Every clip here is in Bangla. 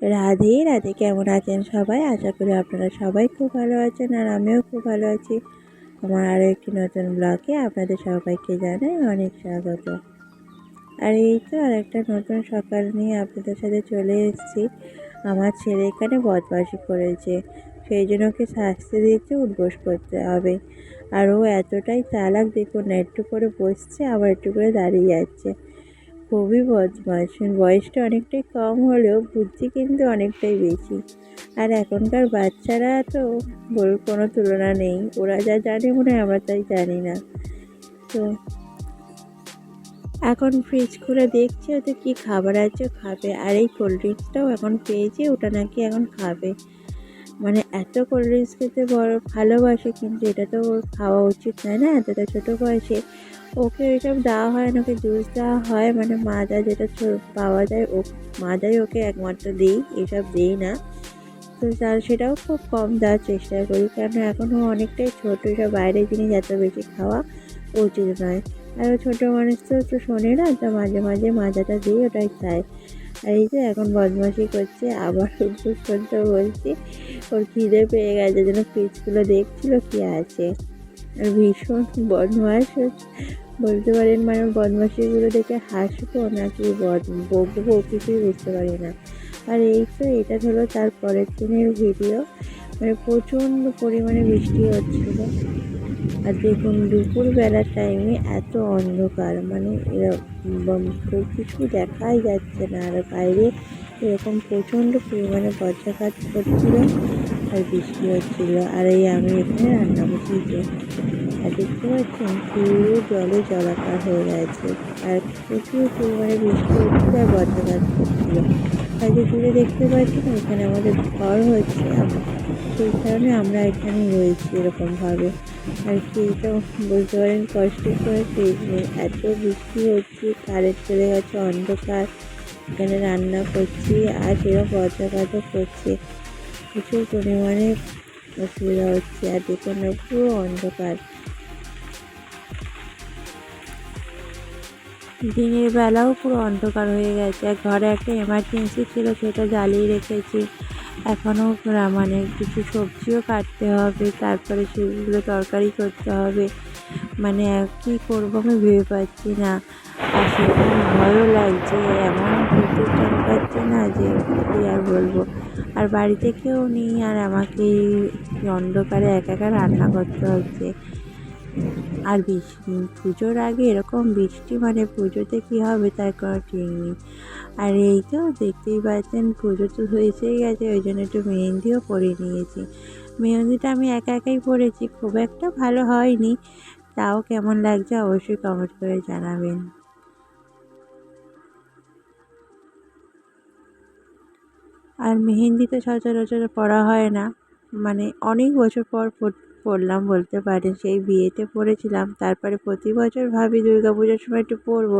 রাধে রাধে। কেমন আছেন সবাই? আশা করি আপনারা সবাই খুব ভালো আছেন আর আমিও খুব ভালো আছি। আমার আরও একটি নতুন ব্লগে আপনাদের সবাইকে জানাই অনেক স্বাগত। আর এই তো আর একটা নতুন সকাল নিয়ে আপনাদের সাথে চলে এসেছি। আমার ছেলে এখানে বদমাশি করেছে। সেই জন্য ওকে শাস্তি দিয়েছে উদ্বোস করতে হবে। আর ও এতটাই চালাক, দেখুন একটু করে বসছে, আবার একটু করে দাঁড়িয়ে যাচ্ছে খুবই বদমাস বয়সটা অনেকটাই কম হলেও বুদ্ধি কিন্তু অনেকটাই বেশি। আর এখনকার বাচ্চারা তো বল, কোনো তুলনা নেই। ওরা যা জানে মনে হয় আমরা তাই জানি না। তো এখন ফ্রিজ খুলে দেখছি ওতে কী খাবার আছে খাবে। আর এই কোল্ড ড্রিঙ্কসটাও এখন পেয়েছি, ওটা নাকি এখন খাবে। মানে এত কোল্ড ড্রিঙ্কস খেতে বড় ভালোবাসে, কিন্তু এটা তো খাওয়া উচিত নয় না? এতটা ছোটো বয়সে ওকে ওইসব দেওয়া হয় না, ওকে জুস দেওয়া হয় মানে মাজা যেটা পাওয়া যায়, ও মাজাই ওকে একমাত্র দিই, এসব দিই না। তো তার সেটাও খুব কম দেওয়ার চেষ্টা করি, কেন এখনও অনেকটাই ছোটো সব বাইরের জিনিস এত বেশি খাওয়া উচিত নয়। আর ছোটো মানুষ তো তো শোনে না, তো মাঝে মাঝে মাজাটা দিই ওটাই খায়। আর এই যে এখন বদমাশি করছে, আবার করতে বলছি, ওর খিদে পেয়ে গেছে, যেন ফ্রিজগুলো দেখছিল কী আছে। ভীষণ বদমাস বলতে পারেন মানে বদমাশিগুলো দেখে হাসবো নাকি বদ, বকবো কিছুই বুঝতে পারি না। আর এই তো এটা হলো তার পরের দিনের ভিডিও মানে প্রচণ্ড পরিমাণে বৃষ্টি হচ্ছিল। আর দেখুন, দুপুরবেলার টাইমে এত অন্ধকার মানে এরকম কিছু দেখাই যাচ্ছে না। আর বাইরে এরকম প্রচণ্ড পরিমাণে বজ্রাঘাত করছিল আর বৃষ্টি হচ্ছিল। আর এই আমি এখানে রান্না বসিয়েছি আর দেখতে পাচ্ছেন পুরো জলে জলাকার হয়ে গেছে। আর প্রচুর পরিমাণে বৃষ্টি হচ্ছিল আর বজ্রাঘাত করছিল আর যে দূরে দেখতে পাচ্ছেন এখানে আমাদের ঘর হচ্ছে। সেই কারণে আমরা এখানে রয়েছি এরকমভাবে। আর কি বলতে পারেন, কষ্ট করে শেষ নেই এত বৃষ্টি হচ্ছে কারেন্ট চলে গেছে, অন্ধকার। এখানে রান্না করছি আর সেরকম বজ্রাঘাতও করছে। প্রচুর পরিমাণে অসুবিধা হচ্ছে আর দেখুন না পুরো অন্ধকার। দিনের বেলাও পুরো অন্ধকার হয়ে গেছে। আর ঘরে একটা এমার্জেন্সি ছিল, সেটা জ্বালিয়ে রেখেছি। এখনও মানে কিছু সবজিও কাটতে হবে, তারপরে সেগুলো তরকারি করতে হবে। মানে কী করব আমি ভেবে পাচ্ছি না। আর সেরকম ভয়ও লাগছে, এমন বিদ্যুৎ চমকাচ্ছে না যে কী আর বলব। আর বাড়িতে কেউ নেই, আর আমাকে অন্ধকারে একা একা রান্না করতে হচ্ছে। আর বৃষ্টি পুজোর আগে এরকম বৃষ্টি মানে পুজোতে কী হবে তার কোনো ঠিক নেই। আর এই তো দেখতেই পাচ্ছেন, পুজো তো হয়েছেই গেছে, ওই জন্য একটু মেহেন্দিও পরে নিয়েছি। মেহেন্দিটা আমি একা একাই পরেছি, খুব একটা ভালো হয়নি। তাও কেমন লাগছে অবশ্যই কমেন্ট করে জানাবেন। আর মেহেন্দি তো সচরাচর পরা হয় না মানে অনেক বছর পর পরলাম বলতে পারেন, সেই বিয়েতে পরেছিলাম, তারপরে প্রতি বছর ভাবি দুর্গা পুজোর সময় একটু পরবো,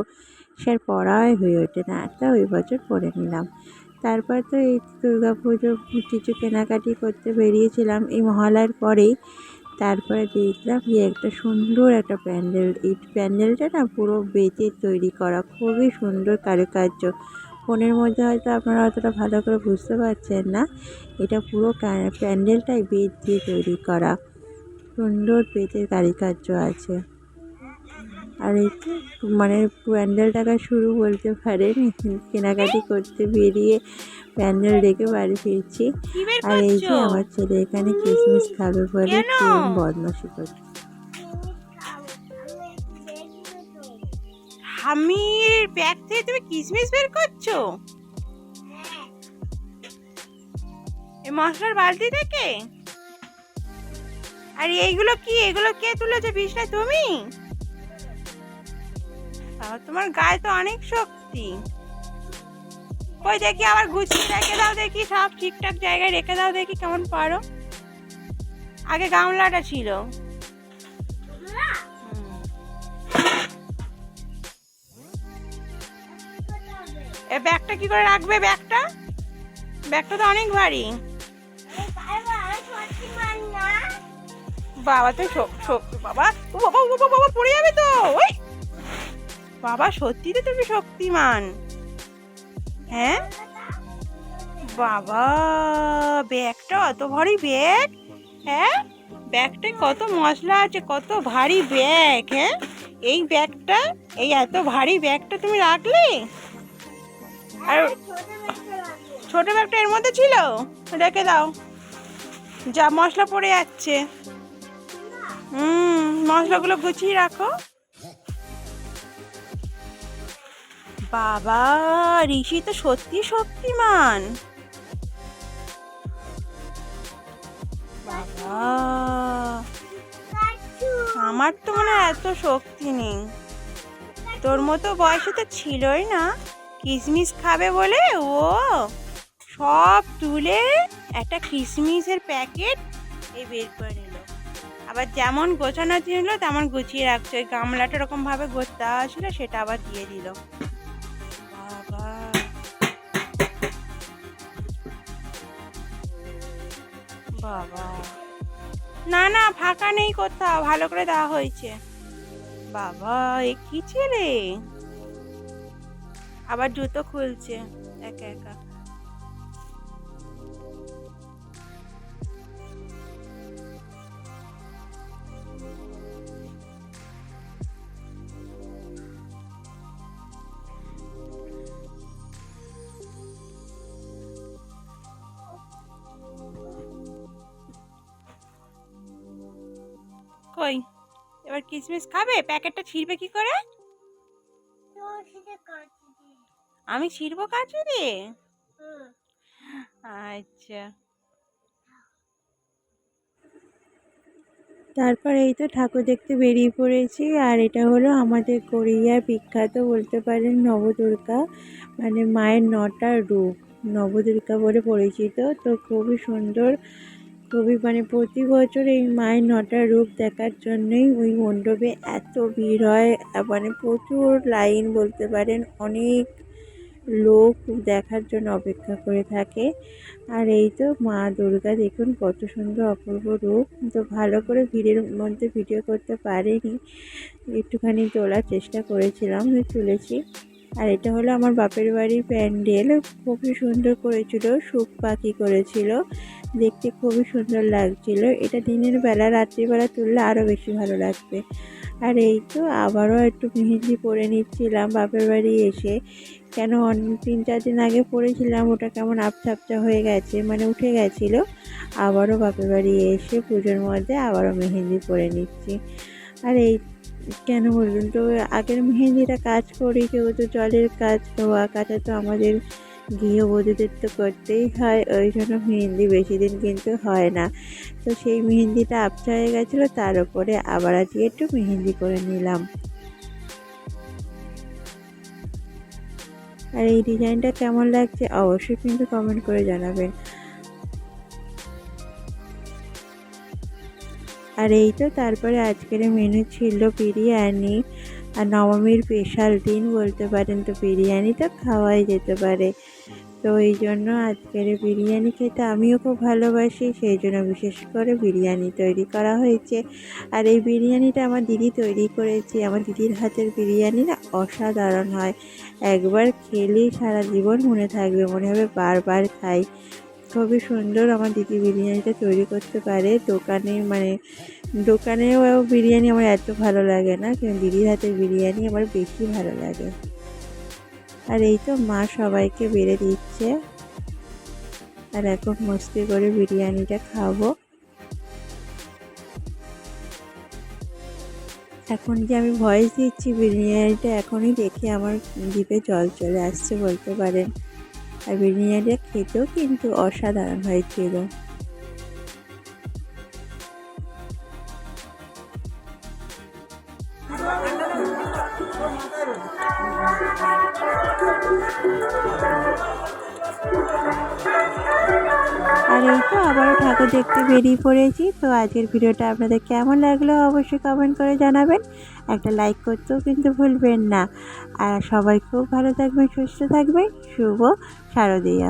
সে পরাই হয়ে ওঠে না, একটা ওই বছর পরে নিলাম। তারপর তো এই দুর্গা পুজো কিছু কেনাকাটি করতে বেরিয়েছিলাম, এই মহালয়ার পরেই তারপরে দেখলাম যে একটা সুন্দর একটা প্যান্ডেল। এই প্যান্ডেলটা না পুরো বেতের তৈরি করা, খুবই সুন্দর কারুকার্য। ফোনের মধ্যে হয়তো আপনারা অতটা ভালো করে বুঝতে পারছেন না, এটা পুরো প্যান্ডেলটাই বেত দিয়ে তৈরি করা। সুন্দর বেতের কারুকার্য আছে। আর এই মানে প্যান্ডেল টাকা শুরু বলতে পারেন। কেনাকাটি করতে বেরিয়ে প্যান্ডেল ডেকে বাড়ি ফিরছি। আর এই যে আমার ছেলে এখানে কিসমিস খাবে বলে বদমাসি করছে। হামির ব্যাগ থেকে তুমি কিসমিস বের করছ? এই মশলার বালতি থেকে? আর এইগুলো কি? এগুলো কে তুলেছে বিছনা তুমি? তোমার গায়ে তো অনেক শক্তি। ওই দেখি আবার গুছিয়ে রেখে দাও দেখি সব ঠিকঠাক জায়গায় রেখে দাও দেখি কেমন পারো। আগে গামলাটা ছিল। এ ব্যাগটা কি করে রাখবে ব্যাগটা? ব্যাগটা তো অনেক ভারী। বাবা তো বাবা বাবা বাবা সত্যি তো তুমি শক্তিমান। হ্যাঁ? বাবা, ব্যাগটা অত ভারী ব্যাগ? হ্যাঁ? ব্যাগটায় কত মশলা আছে, কত ভারী ব্যাগ হ্যাঁ? এই ব্যাগটা, এই এত ভারী ব্যাগটা তুমি রাখলে? আর ছোট ব্যাগটা এর মধ্যে ছিল? রেখে দাও। যা মশলা পড়ে যাচ্ছে। হুম, মশলাগুলো গুছিয়ে রাখো। বাবা, ঋষি তো সত্যি শক্তিমান। বাবা, আমার তো মনে এত শক্তি নেই। তোর মতো বয়সে তো ছিলই না। কিশমিশ খাবে বলে ও সব তুলে একটা কিশমিশের প্যাকেট এই বের করে নিল। আবার যেমন গোছানো ছিল, তেমন গুছিয়ে রাখছে। ওই গামলাটা ওরকম ভাবে দেওয়া ছিল, সেটা আবার দিয়ে দিল। বাবা। না না, ফাঁকা নেই কোথাও, ভালো করে দেওয়া হয়েছে। বাবা, এ কি ছেলে? আবার জুতো খুলছে, একা একা। কই? এবার কিসমিস খাবে? প্যাকেটটা ছিঁড়বে কি করে? আমি ছিঁড়বো কাজু দিয়ে? আচ্ছা। তারপর এই তো ঠাকুর দেখতে বেরিয়ে পড়েছি, আর এটা হলো আমাদের কোরিয়ার বিখ্যাত বলতে পারেন নবদুর্গা মানে মায়ের নটা রূপ। নবদুর্গা বলে পরিচিত, তো খুবই সুন্দর মানে প্রতি বছর এই মায়ের নটা রূপ দেখার জন্যই ওই মণ্ডপে এত ভিড় হয়। মানে প্রচুর লাইন বলতে পারেন, অনেক লোক দেখার জন্য অপেক্ষা করে থাকে। আর এই তো মা দুর্গা দেখুন কত সুন্দর অপূর্ব রূপ। তো ভালো করে ভিড়ের মধ্যে ভিডিও করতে পারিনি। একটুখানি তোলার চেষ্টা করেছিলাম, তুলেছি। আর এটা হলো আমার বাপের বাড়ির প্যান্ডেল। খুবই সুন্দর করেছিল, সুখ পাখি করেছিল, দেখতে খুবই সুন্দর লাগছিল। এটা দিনের বেলা, রাত্রিবেলা তুললে আরও বেশি ভালো লাগবে। আর এই তো আবারও একটু মেহেন্দি পরে নিচ্ছিলাম বাপের বাড়ি এসে। কেন তিন চার দিন আগে পরেছিলাম, ওটা কেমন আপচা হয়ে গেছে মানে উঠে গেছিল। আবারও বাপের বাড়ি এসে পুজোর মধ্যে আবারও মেহেন্দি পরে নিচ্ছি। আর এই কেন বলুন? তো আগের মেহেন্দিটা কাজ করি যেহেতু জলের কাজ, ধোয়া কাটা তো আমাদের গৃহবধূদের তো করতেই হয়, ওই জন্য মেহেন্দি বেশি দিন কিন্তু হয় না। তো সেই মেহেন্দিটা আপচা হয়ে গেছিল, তার উপরে আবার আজকে একটু মেহেন্দি করে নিলাম। আর এই ডিজাইনটা কেমন লাগছে অবশ্যই কিন্তু কমেন্ট করে জানাবেন। আর এই তো তারপরে আজকের মেনু ছিল বিরিয়ানি আর নবমীর স্পেশাল দিন বলতে পারেন তো বিরিয়ানি তো খাওয়াই যেতে পারে। তো এই জন্য আজকের বিরিয়ানি খেতে আমিও খুব ভালোবাসি, সেই জন্য বিশেষ করে বিরিয়ানি তৈরি করা হয়েছে। আর এই বিরিয়ানিটা আমার দিদি তৈরি করেছে। আমার দিদির হাতের বিরিয়ানি না অসাধারণ হয়। একবার খেলেই সারা জীবন মনে থাকবে, মনে হবে বারবার খাই। খুবই সুন্দর আমার দিদি বিরিয়ানিটা তৈরি করতে পারে। দোকানে মানে দোকানেও বিরিয়ানি আমার এত ভালো লাগে না, কিন্তু দিদির হাতের বিরিয়ানি আমার বেশি ভালো লাগে। আর এই তো মা সবাইকে বেড়ে দিচ্ছে। আর এখন মস্তি করে বিরিয়ানিটা খাব। এখন যে আমি ভয়েস দিচ্ছি বিরিয়ানিটা, এখনই দেখে আমার জিভে জল চলে আসছে, বলতে পারেন। আর বিরিয়ানিটা খেতেও কিন্তু অসাধারণ হয়েছিল। আর এই তো আবারও ঠাকুর দেখতে বেরিয়ে পড়েছি। তো আজকের ভিডিওটা আপনাদের কেমন লাগল অবশ্যই কমেন্ট করে জানাবেন। একটা লাইক করতেও কিন্তু ভুলবেন না। আর সবাই খুব ভালো থাকবেন, সুস্থ থাকবেন। শুভ শারদীয়া।